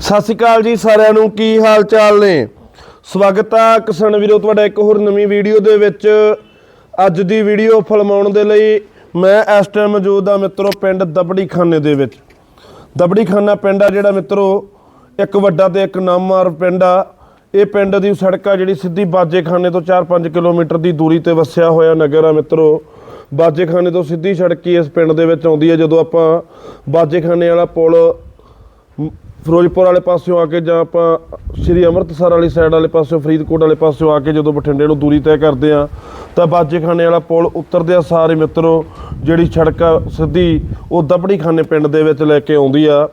ਸਤਿ ਸ਼੍ਰੀ ਅਕਾਲ ਜੀ ਸਾਰਿਆਂ ਨੂੰ, ਕੀ ਹਾਲ ਚਾਲ ਨੇ? ਸਵਾਗਤ ਆ ਕਿਸਾਨ ਵੀਰੋ, ਤੁਹਾਡਾ ਇੱਕ ਹੋਰ ਨਵੀਂ ਵੀਡੀਓ ਦੇ ਵਿੱਚ। ਅੱਜ ਦੀ ਵੀਡੀਓ ਫਿਲਮਾਉਣ ਦੇ ਲਈ ਮੈਂ ਇਸ ਟਾਈਮ ਮੌਜੂਦ ਆ ਮਿੱਤਰੋ, ਪਿੰਡ ਦਬੜੀ ਖਾਨੇ ਦੇ ਵਿੱਚ। ਦਬੜੀ ਖਾਨਾ ਪਿੰਡ ਆ ਜਿਹੜਾ ਮਿੱਤਰੋ, ਇੱਕ ਵੱਡਾ ਤੇ ਇੱਕ ਨਾਮਮਾਰ ਪਿੰਡ ਆ। ਇਹ ਪਿੰਡ ਦੀ ਸੜਕ ਆ ਜਿਹੜੀ ਸਿੱਧੀ ਬਾਜੇਖਾਨੇ ਤੋਂ 4-5 ਕਿਲੋਮੀਟਰ ਦੀ ਦੂਰੀ ਤੇ ਵਸਿਆ ਹੋਇਆ ਨਗਰ ਆ ਮਿੱਤਰੋ। ਬਾਜੇਖਾਨੇ ਤੋਂ ਸਿੱਧੀ ਸੜਕ ਹੀ ਇਸ ਪਿੰਡ ਦੇ ਵਿੱਚ ਆਉਂਦੀ ਹੈ ਜਦੋਂ ਆਪਾਂ ਬਾਜੇਖਾਨੇ ਵਾਲਾ ਪੁਲ ਫਿਰੋਜ਼ਪੁਰ ਵਾਲੇ ਪਾਸਿਓਂ ਆ ਕੇ ਜਾਂ ਆਪਾਂ ਸ਼੍ਰੀ ਅੰਮ੍ਰਿਤਸਰ ਵਾਲੀ ਸਾਈਡ ਵਾਲੇ ਪਾਸਿਓਂ, ਫਰੀਦਕੋਟ ਵਾਲੇ ਪਾਸਿਓਂ ਆ ਕੇ ਜਦੋਂ ਬਠਿੰਡੇ ਨੂੰ ਦੂਰੀ ਤੈਅ ਕਰਦੇ ਆ, ਤਾਂ ਬਾਜੇਖਾਨੇ ਵਾਲਾ ਪੁਲ ਉਤਰਦੇ ਆ ਸਾਰੇ ਮਿੱਤਰੋ, ਜਿਹੜੀ ਸੜਕ ਆ ਸਿੱਧੀ ਉਹ ਦਬੜੀ ਖਾਨੇ ਪਿੰਡ ਦੇ ਵਿੱਚ ਲੈ ਕੇ ਆਉਂਦੀ ਆ।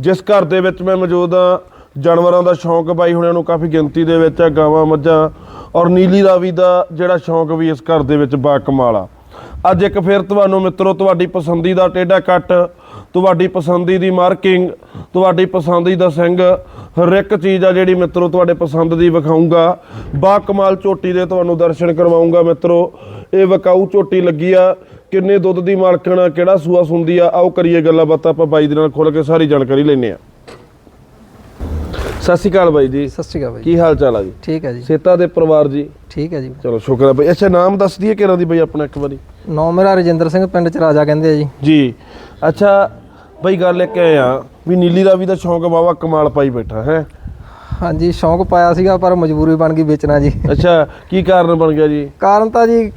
ਜਿਸ ਘਰ ਦੇ ਵਿੱਚ ਮੈਂ ਮੌਜੂਦ ਆ, ਜਾਨਵਰਾਂ ਦਾ ਸ਼ੌਂਕ ਬਾਈ ਹੁਣਿਆਂ ਨੂੰ ਕਾਫੀ ਗਿਣਤੀ ਦੇ ਵਿੱਚ ਆ, ਗਾਵਾਂ, ਮੱਝਾਂ ਔਰ ਨੀਲੀ ਰਾਵੀ ਦਾ ਜਿਹੜਾ ਸ਼ੌਂਕ ਵੀ ਇਸ ਘਰ ਦੇ ਵਿੱਚ ਬਾ ਕਮਾਲ ਆ। ਅੱਜ ਇੱਕ ਫਿਰ ਤੁਹਾਨੂੰ ਮਿੱਤਰੋ, ਤੁਹਾਡੀ ਪਸੰਦੀਦਾ ਟੇਡਾ ਕੱਟ, ਤੁਹਾਡੀ ਪਸੰਦੀ ਦੀ ਮਾਰਕਿੰਗ, ਤੁਹਾਡੀ ਪਸੰਦੀ ਦਾ ਸਿੰਘ ਹਰ ਇੱਕ ਚੀਜ਼ ਆ ਜਿਹੜੀ ਮਿੱਤਰੋ ਤੁਹਾਡੇ ਪਸੰਦ ਦੀ ਵਿਖਾਉਂਗਾ ਬਾ ਕਮਾਲ ਝੋਟੀ ਦੇ ਤੁਹਾਨੂੰ ਦਰਸ਼ਨ ਕਰਵਾਉਂਗਾ ਮਿੱਤਰੋ। ਇਹ ਵਿਕਾਊ ਝੋਟੀ ਲੱਗੀ ਆ, ਕਿੰਨੇ ਦੁੱਧ ਦੀ ਮਾਲਕਣ ਆ ਕਿਹੜਾ ਸੂਆ ਸੁੰਦੀ ਆ, ਆਓ ਕਰੀਏ ਗੱਲਾਂ ਬਾਤਾਂ ਆਪਾਂ ਬਾਈ ਦੇ ਨਾਲ ਖੁੱਲ ਕੇ ਸਾਰੀ ਜਾਣਕਾਰੀ ਲੈਣੇ ਆ। ਸਤਿ ਸ਼੍ਰੀ ਅਕਾਲ ਬਾਈ ਜੀ। ਸਤਿ ਸ਼੍ਰੀ ਅਕਾਲ ਬਾਈ ਕੀ ਹਾਲ ਚਾਲ ਆ ਜੀ? ਠੀਕ ਹੈ ਜੀ। ਸੇਤਾ ਦੇ ਪਰਿਵਾਰ ਜੀ। ਠੀਕ ਹੈ ਜੀ। ਚਲੋ ਸ਼ੁਕਰ ਹੈ ਬਾਈ। ਅੱਛਾ ਨਾਮ ਦੱਸ ਦਈਏ ਕਿਹਨਾਂ ਦੀ ਬਾਈ ਆਪਣਾ ਇੱਕ ਵਾਰੀ। ਨੌ ਮੇਰਾ ਰਜਿੰਦਰ ਸਿੰਘ ਪਿੰਡ ਚ ਰਾਜਾ ਕਹਿੰਦੇ ਆ ਜੀ। ਜੀ। ਅੱਛਾ ਬਈ ਗੱਲ ਇੱਕ ਆ ਵੀ ਨੀਲੀ ਰਾਵੀ ਦਾ ਸ਼ੌਂਕ ਵਾਵਾ ਕਮਾਲ ਪਾਈ ਬੈਠਾ ਹੈ? ਹਾਂਜੀ ਸ਼ੌਂਕ ਪਾਇਆ ਸੀਗਾ ਪਰ ਮਜਬੂਰੀ ਬਣ ਗਈ ਵੇਚਣਾ ਜੀ। ਅੱਛਾ ਕੀ ਕਾਰਨ ਬਣ ਗਿਆ ਜੀ? ਕਾਰਨ ਤਾਂ ਜੀ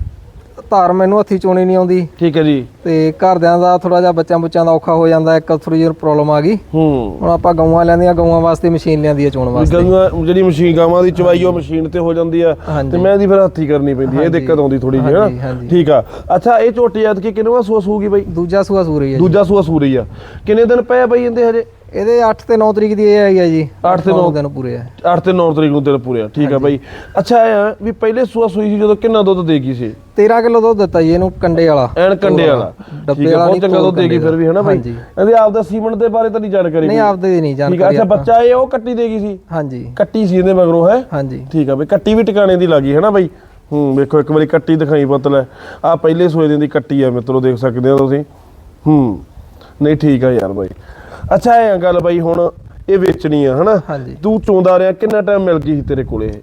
ਧਾਰ ਮੈਨੂੰ ਹੱਥੀ ਚੋਣੀ ਨਹੀਂ ਆਉਂਦੀ। ਠੀਕ ਹੈ ਜੀ। ਤੇ ਘਰਦਿਆਂ ਦਾ ਥੋੜਾ ਜਿਹਾ ਬੱਚਿਆਂ ਬੁੱਚਿਆਂ ਦਾ ਔਖਾ ਹੋ ਜਾਂਦਾ ਇੱਕ ਥੋੜੀ ਜਿਹੀ ਪ੍ਰੋਬਲਮ ਆ ਗਈ। ਹੂੰ। ਹੁਣ ਆਪਾਂ ਗਊਆਂ ਲੈਂਦੀਆਂ ਗਊਆਂ ਵਾਸਤੇ ਮਸ਼ੀਨ ਲਿਆਂਦੀ ਹੈ ਚੋਣ ਵਾਸਤੇ। ਗਊਆਂ ਜਿਹੜੀ ਮਸ਼ੀਨ ਗਾਵਾਂ ਦੀ ਚਵਾਈ ਉਹ ਮਸ਼ੀਨ ਤੇ ਹੋ ਜਾਂਦੀ ਆ। ਤੇ ਮੈਂ ਦੀ ਫਿਰ ਹੱਥੀ ਕਰਨੀ ਪੈਂਦੀ ਇਹ। ਦਿੱਕਤ ਆਉਂਦੀ ਥੋੜੀ ਜਿਹੀ। ਠੀਕ ਆ। ਅੱਛਾ ਇਹ ਝੋਟੀ ਐਤ ਕੀ ਕਿੰਨਵਾ ਸੂਆ ਸੂਗੀ ਬਈ? ਦੂਜਾ ਸੂਆ ਸੂਰੀ ਹੈ ਦੂਜਾ ਸੂਆ ਸੂਰੀ ਆ। ਕਿੰਨੇ ਦਿਨ ਪਏ ਬਈ ਇਹਦੇ ਹਜੇ? ਇਹਦੇ 8 ਤੇ 9 ਤਰੀਕ ਦੀ ਇਹ ਆਈ ਹੈ ਜੀ। ਅੱਠ ਤੇ ਨੌ ਨੌ। ਦਿਨ ਪੂਰੇ ਆ। 8 ਤੇ 9 ਤਰੀਕ ਨੂੰ ਦਿਨ ਪੂਰੇ ਆ ਠੀਕ ਆ ਬਈ। ਅੱਛਾ ਇਹ ਆ ਵੀ ਪਹਿਲੇ ਸੂਆ ਸੂਈ ਸੀ ਜਦੋਂ ਕਿੰਨਾ ਦੁੱਧ ਦੇਗੀ ਸੀ? 13 ਕਿਲੋ ਦੁੱਧ ਦਿੱਤਾ ਜੀ ਇਹਨੂੰ ਕੰਡੇ ਵਾਲਾ। ਐਨ ਕੰਡੇ ਵਾਲਾ। ਡੱਬੇ ਵਾਲਾ ਬਹੁਤ ਨਹੀਂ, ਚੰਗਾ ਦੁੱਧ ਤੋੜ ਦੇਗੀ ਫਿਰ ਵੀ ਹਨਾ ਬਾਈ। ਇਹਦੇ ਆਪ ਦਾ ਸੀਮਨ ਦੇ ਬਾਰੇ ਤਾਂ ਨਹੀਂ ਜਾਣਕਾਰੀ ਨਹੀਂ? ਆਪਦੇ ਦੀ ਨਹੀਂ ਠੀਕ ਆ ਜਾਣਕਾਰੀ ਅੱਛਾ ਆਪਾਂ। ਬੱਚਾ ਇਹ ਉਹ ਕੱਟੀ ਦੇਗੀ ਸੀ? ਹਾਂਜੀ। ਕੱਟੀ ਸੀ ਇਹਦੇ ਮਗਰੋਂ ਹੈ? ਹਾਂਜੀ। ਠੀਕ ਆ ਬਈ ਕੱਟੀ ਵੀ ਟਿਕਾਣੇ ਦੀ ਲੱਗੀ ਹੈ ਨਾ ਬਈ? ਹੂੰ ਵੇਖੋ ਇੱਕ ਵਾਰੀ ਕੱਟੀ ਦਿਖਾਈ ਪਤਲ ਹੈ ਆ ਪਹਿਲੇ ਸੋਏ ਦੀ ਕੱਟੀ ਆ ਮਿੱਤਰੋ ਦੇਖ ਸਕਦੇ ਹੋ ਤੁਸੀਂ। ਹੂੰ। ਨਹੀਂ ਠੀਕ ਆ ਯਾਰ ਬਾਈ। ਅੱਛਾ ਇਹ ਆ ਗੱਲ ਬਾਈ ਹੁਣ ਇਹ ਵੇਚਣੀ ਆ ਹਨਾ? ਹਾਂਜੀ। ਤੂੰ ਚੋਂਦਾ ਰਿਹਾ ਕਿੰਨਾ ਟਾਈਮ ਮਿਲ ਗਈ ਸੀ ਤੇਰੇ ਕੋਲੇ ਇਹ?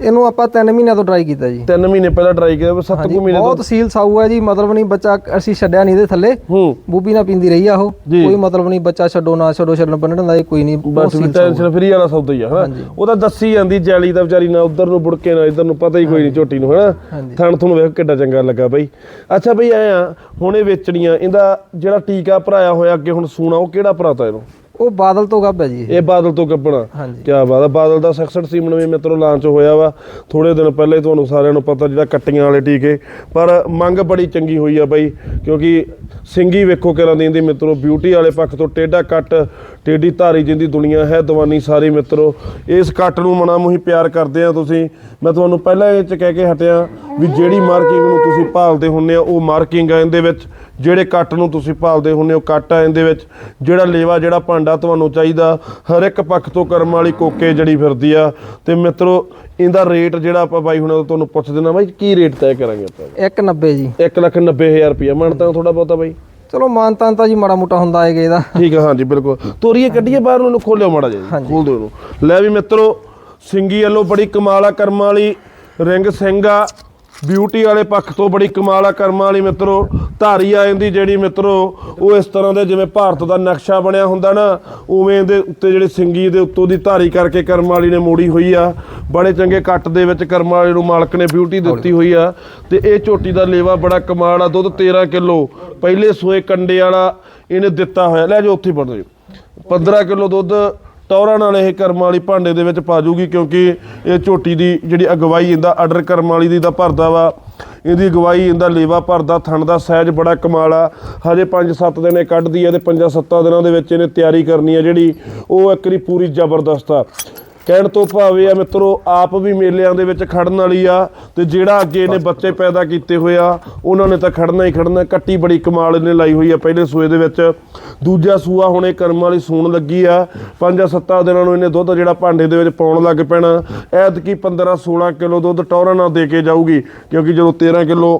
ਇਹਨੂੰ ਆਪਾਂ 3 ਮਹੀਨਿਆਂ ਤੋਂ ਟਰਾਈ ਕੀਤਾ ਜੀ। ਤਿੰਨ ਮਹੀਨੇ ਪਹਿਲਾਂ ਟਰਾਈ ਕੀਤਾ ਸੱਤ ਹਾਂਜੀ ਕੁ ਮਹੀਨੇ ਤੋਂ। ਬਹੁਤ ਸੀਲ ਸਾਊ ਹੈ ਜੀ ਮਤਲਬ ਨਹੀਂ ਬੱਚਾ ਅਸੀਂ ਛੱਡਿਆ ਨਹੀਂ ਇਹਦੇ ਥੱਲੇ। ਹੂੰ। ਬੂਬੀ ਨਾ ਪੀਂਦੀ ਰਹੀ ਆ ਉਹ। ਕੋਈ ਮਤਲਬ ਨਹੀਂ ਬੱਚਾ ਛੱਡੋ ਨਾ ਛੱਡੋ ਛੱਡਣ ਬੰਨਣ ਦਾ ਕੋਈ ਨਹੀਂ ਬਸ ਟੈਨਸ਼ਨ ਫਰੀ ਵਾਲਾ ਸੌਦਾ ਹੀ ਆ ਹਨਾ। ਉਹ ਤਾਂ ਦੱਸੀ ਜਾਂਦੀ ਜੈਲੀ ਦਾ ਵਿਚਾਰੀ ਨਾ ਉਧਰ ਨੂੰ ਬੁੜਕੇ ਨਾ ਇਧਰ ਨੂੰ ਪਤਾ ਹੀ ਕੋਈ ਨਹੀਂ ਝੋਟੀ ਨੂੰ ਹਨਾ। ਥਣ ਤੁਹਾਨੂੰ ਵੇਖ ਕਿੱਡਾ ਚੰਗਾ ਲੱਗਾ ਬਈ। ਅੱਛਾ ਬਈ ਐ ਆ ਹੁਣ ਇਹ ਵੇਚਣੀਆਂ ਇਹਦਾ ਜਿਹੜਾ ਟੀਕਾ ਭਰਾਇਆ ਹੋਇਆ ਅੱਗੇ ਹੁਣ ਸੂਣਾ ਉਹ ਕਿਹੜਾ ਭਰਾਤਾ ਇਹਨੂੰ? ਉਹ ਬਾਦਲ ਤੋਂ ਗੱਭ ਹੈ ਜੀ ਇਹ। ਬਾਦਲ ਤੋਂ ਗੱਬਣਾ ਹਾਂਜੀ। ਕਿਆ ਬਾਤ ਆ ਬਾਦਲ ਦਾ 66 ਸੀਮਨ ਵੀ ਮਿੱਤਰੋ ਲਾਂਚ ਹੋਇਆ ਵਾ। ਥੋੜੇ ਦਿਨ ਪਹਿਲੇ ਤੁਹਾਨੂੰ ਸਾਰਿਆਂ ਨੂੰ ਪਤਾ ਜਿਹੜਾ ਕੱਟੀਆਂ ਵਾਲੇ ਟੀਕੇ। ਪਰ ਮੰਗ ਬੜੀ ਚੰਗੀ ਹੋਈ ਆ ਬਾਈ ਕਿਉਂਕਿ ਸਿੰਗੀ ਵੇਖੋ ਕਿਰਾਂ ਦੀ ਮਿੱਤਰੋ ਬਿਊਟੀ ਵਾਲੇ ਪੱਖ ਤੋਂ ਟੇਡਾ ਕੱਟ ਟੇਡੀ ਧਾਰੀ ਜਿੰਦੀ ਦੁਨੀਆ ਹੈ ਦਵਾਨੀ ਸਾਰੀ ਮਿੱਤਰੋ। ਇਸ ਕੱਟ ਨੂੰ ਮਨਾ ਮੁਹੀ ਪਿਆਰ ਕਰਦੇ ਆ ਤੁਸੀਂ। ਮੈਂ ਤੁਹਾਨੂੰ ਪਹਿਲਾਂ ਇਹ ਚ ਕਹਿ ਕੇ ਹਟਿਆ ਵੀ ਜਿਹੜੀ ਮਾਰਕਿੰਗ ਨੂੰ ਤੁਸੀਂ ਭਾਲਦੇ ਹੁੰਨੇ ਆ ਉਹ ਮਾਰਕਿੰਗ ਆ ਇਹਦੇ ਵਿੱਚ। ਜਿਹੜੇ ਕੱਟ ਨੂੰ ਤੁਸੀਂ ਭਾਲਦੇ ਹੁੰਨੇ ਹੋ ਕੱਟ ਆ ਇਹਦੇ ਵਿੱਚ। ਜਿਹੜਾ ਲੇਵਾ ਜਿਹੜਾ ਭਾਂਡਾ ਤੁਹਾਨੂੰ ਚਾਹੀਦਾ ਹਰ ਇੱਕ ਪੱਖ ਤੋਂ ਕਰਮ ਵਾਲੀ ਕੋਕੇ ਜੜੀ ਫਿਰਦੀ ਆ। ਤੇ ਮਿੱਤਰੋ ਇਹਦਾ ਰੇਟ ਜਿਹੜਾ ਆਪਾਂ ਬਾਈ ਹੁਣ ਤੁਹਾਨੂੰ ਪੁੱਛ ਦੇਣਾ ਬਾਈ ਕੀ ਰੇਟ ਤੈਅ ਕਰਾਂਗੇ ਆਪਾਂ? 190 ਜੀ। 190000 ਰੁਪਇਆ ਮੰਨਤਾ ਥੋੜਾ ਬਹੁਤਾ ਬਾਈ। ਚਲੋ ਮਾਨਤਾਨ ਤਾਂ ਜੀ ਮਾੜਾ ਮੋਟਾ ਹੁੰਦਾ ਹੈਗਾ ਇਹਦਾ। ਠੀਕ ਹੈ ਹਾਂਜੀ ਬਿਲਕੁਲ। ਤੋਰੀਏ ਕੱਢੀਏ ਬਾਹਰ ਨੂੰ ਖੋਲਿਓ ਮਾੜਾ ਜਿਹਾ। ਖੋਲ ਦਿਓ ਇਹਨੂੰ। ਲੈ ਵੀ ਮਿੱਤਰੋ ਸਿੰਗੀ ਵੱਲੋਂ ਬੜੀ ਕਮਾਲ ਆ ਕਰਮਾਂ ਵਾਲੀ ਰਿੰਗ ਸਿੰਘ ਆ। ਬਿਊਟੀ ਵਾਲੇ ਪੱਖ ਤੋਂ ਬੜੀ ਕਮਾਲ ਆ ਕਰਮਾਂ ਵਾਲੀ ਮਿੱਤਰੋ। ਧਾਰੀ ਆ ਜਾਂਦੀ ਜਿਹੜੀ ਮਿੱਤਰੋ, ਉਹ ਇਸ ਤਰ੍ਹਾਂ ਦੇ ਜਿਵੇਂ ਭਾਰਤ ਦਾ ਨਕਸ਼ਾ ਬਣਿਆ ਹੁੰਦਾ ਨਾ, ਉਵੇਂ ਇਹਦੇ ਉੱਤੇ ਜਿਹੜੇ ਸਿੰਗੀ ਦੇ ਉੱਤੋਂ ਦੀ ਧਾਰੀ ਕਰਕੇ ਕਰਮ ਵਾਲੀ ਨੇ ਮੋੜੀ ਹੋਈ ਆ। ਬੜੇ ਚੰਗੇ ਕੱਟ ਦੇ ਵਿੱਚ ਕਰਮ ਵਾਲੀ ਨੂੰ ਮਾਲਕ ਨੇ ਬਿਊਟੀ ਦਿੱਤੀ ਹੋਈ ਆ। ਤੇ ਇਹ ਝੋਟੀ ਦਾ ਲੇਵਾ ਬੜਾ ਕਮਾਲ ਆ, ਦੁੱਧ 13 ਕਿਲੋ। ਪਹਿਲੇ ਸੋਏ ਕੰਡੇ ਵਾਲਾ ਇਹਨੇ ਦਿੱਤਾ ਹੋਇਆ। ਲੈ ਜਾਓ, ਉੱਥੇ ਪੜਦੇ 15 ਕਿਲੋ ਦੁੱਧ ਟੌਰਾਂ ਨਾਲ ਇਹ ਕਰਮ ਵਾਲੀ ਭਾਂਡੇ ਦੇ ਵਿੱਚ ਪਾ ਜੂਗੀ, ਕਿਉਂਕਿ ਇਹ ਝੋਟੀ ਦੀ ਜਿਹੜੀ ਅਗਵਾਈ ਇਹਦਾ ਆਰਡਰ ਕਰਮ ਵਾਲੀ ਦੀ ਦਾ ਭਰਦਾ ਵਾ। ਇਹਦੀ ਅਗਵਾਈ ਇਹਦਾ ਲੇਵਾ ਭਰਦਾ, ਥਣ ਦਾ ਸਾਈਜ਼ ਬੜਾ ਕਮਾਲ ਆ। ਹਜੇ 5-7 ਦਿਨ ਇਹ ਕੱਢਦੀ ਹੈ ਤੇ 5-7 ਦਿਨਾਂ ਦੇ ਵਿੱਚ ਇਹਨੇ ਤਿਆਰੀ ਕਰਨੀ ਆ ਜਿਹੜੀ ਉਹ ਇੱਕ ਪੂਰੀ ਜ਼ਬਰਦਸਤ ਆ। ਕਹਿਣ ਤੋਂ ਭਾਵੇਂ ਆ ਮਿੱਤਰੋ ਆਪ ਵੀ ਮੇਲਿਆਂ ਦੇ ਵਿੱਚ ਖੜਨ ਵਾਲੀ ਆ ਤੇ ਜਿਹੜਾ ਅੱਗੇ ਇਹਨੇ ਬੱਚੇ ਪੈਦਾ ਕੀਤੇ ਹੋਏ ਆ ਉਹਨਾਂ ਨੇ ਤਾਂ ਖੜਨਾ ਹੀ ਖੜਨਾ ਕੱਟੀ ਬੜੀ ਕਮਾਲ ਇਹਨੇ ਲਾਈ ਹੋਈ ਆ ਪਹਿਲੇ ਸੂਏ ਦੇ ਵਿੱਚ। ਦੂਜਾ ਸੂਆ ਹੁਣ ਕਰਮ ਵਾਲੀ ਸੂਣ ਲੱਗੀ ਆ ਪੰਜਾਂ ਸੱਤਾਂ ਦਿਨਾਂ ਨੂੰ ਇਹਨੇ ਦੁੱਧ ਜਿਹੜਾ ਭਾਂਡੇ ਦੇ ਵਿੱਚ ਪਾਉਣ ਲੱਗ ਪੈਣਾ। ਐਤਕੀ 15 16 ਕਿਲੋ ਦੁੱਧ ਟੌਰਾਂ ਨਾਲ ਦੇ ਕੇ ਜਾਊਗੀ ਕਿਉਂਕਿ ਜਦੋਂ 13 ਕਿਲੋ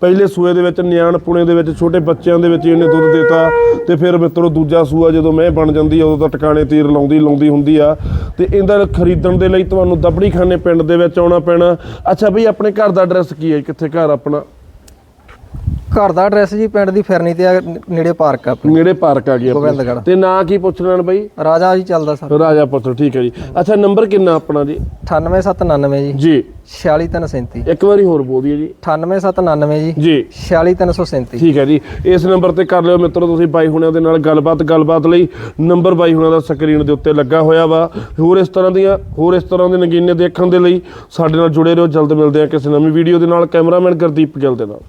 ਪਹਿਲੇ ਸੂਏ ਦੇ ਵਿੱਚ, ਨਿਆਣ ਪੁਣੇ ਦੇ ਵਿੱਚ, ਛੋਟੇ ਬੱਚਿਆਂ ਦੇ ਵਿੱਚ ਇਹਨੇ ਦੁੱਧ ਦਿੱਤਾ ਤੇ ਫਿਰ ਮਿੱਤਰੋ ਦੂਜਾ ਸੂਆ ਜਦੋਂ ਮੈਂ ਬਣ ਜਾਂਦੀ ਉਦੋਂ ਤਾਂ ਟਿਕਾਣੇ ਤੀਰ ਲਾਉਂਦੀ ਲਾਉਂਦੀ ਹੁੰਦੀ ਆ। ਤੇ ਇਹਦਾ ਖਰੀਦਣ ਦੇ ਲਈ ਤੁਹਾਨੂੰ ਦਬੜੀ ਖਾਨੇ ਪਿੰਡ ਦੇ ਵਿੱਚ ਆਉਣਾ ਪੈਣਾ। ਅੱਛਾ ਬਈ, ਆਪਣੇ ਘਰ ਦਾ ਐਡਰੈਸ ਕੀ ਹੈ ਕਿੱਥੇ ਘਰ ਆਪਣਾ? ਘਰ ਦਾ ਐਡਰੈਸ ਜੀ ਪਿੰਡ ਦੀ ਫਿਰਨੀ ਤੇ ਆ, ਨੇੜੇ ਪਾਰਕ ਆ ਆਪਣੇ। ਨੇੜੇ ਪਾਰਕ ਆ ਗਿਆ ਗੋਬਿੰਦਗੜ੍ਹ। ਤੇ ਨਾਂ ਕੀ ਪੁੱਛ ਲੈਣ ਬਈ? ਰਾਜਾ ਜੀ ਚੱਲਦਾ ਸਰ। ਰਾਜਾ ਪੁੱਤਰ ਠੀਕ ਹੈ ਜੀ। ਅੱਛਾ ਨੰਬਰ ਕਿੰਨਾ ਆਪਣਾ ਜੀ? 98799 ਜੀ। ਜੀ। 46337 ਇੱਕ ਵਾਰੀ ਹੋਰ ਬੋਲ ਦਈਏ ਜੀ। 98799 ਜੀ। ਜੀ। 46337 ਠੀਕ ਹੈ ਜੀ। ਇਸ ਨੰਬਰ ਤੇ ਕਰ ਲਿਓ ਮਿੱਤਰੋ ਤੁਸੀਂ ਬਾਈ ਹੁਣਿਆਂ ਦੇ ਨਾਲ ਗੱਲਬਾਤ ਗੱਲਬਾਤ ਲਈ ਨੰਬਰ ਬਾਈ ਹੁਣਾਂ ਦਾ ਸਕਰੀਨ ਦੇ ਉੱਤੇ ਲੱਗਾ ਹੋਇਆ ਵਾ। ਹੋਰ ਇਸ ਤਰ੍ਹਾਂ ਦੀਆਂ ਹੋਰ ਇਸ ਤਰ੍ਹਾਂ ਦੇ ਨਗੀਨੇ ਦੇਖਣ ਦੇ ਲਈ ਸਾਡੇ ਨਾਲ ਜੁੜੇ ਰਹੋ। ਜਲਦ ਮਿਲਦੇ ਹਾਂ ਕਿਸੇ ਨਵੀਂ ਵੀਡੀਓ ਦੇ ਨਾਲ। ਕੈਮਰਾਮੈਨ ਗੁਰਦੀਪ ਗਿੱਲ ਦੇ ਨਾਲ।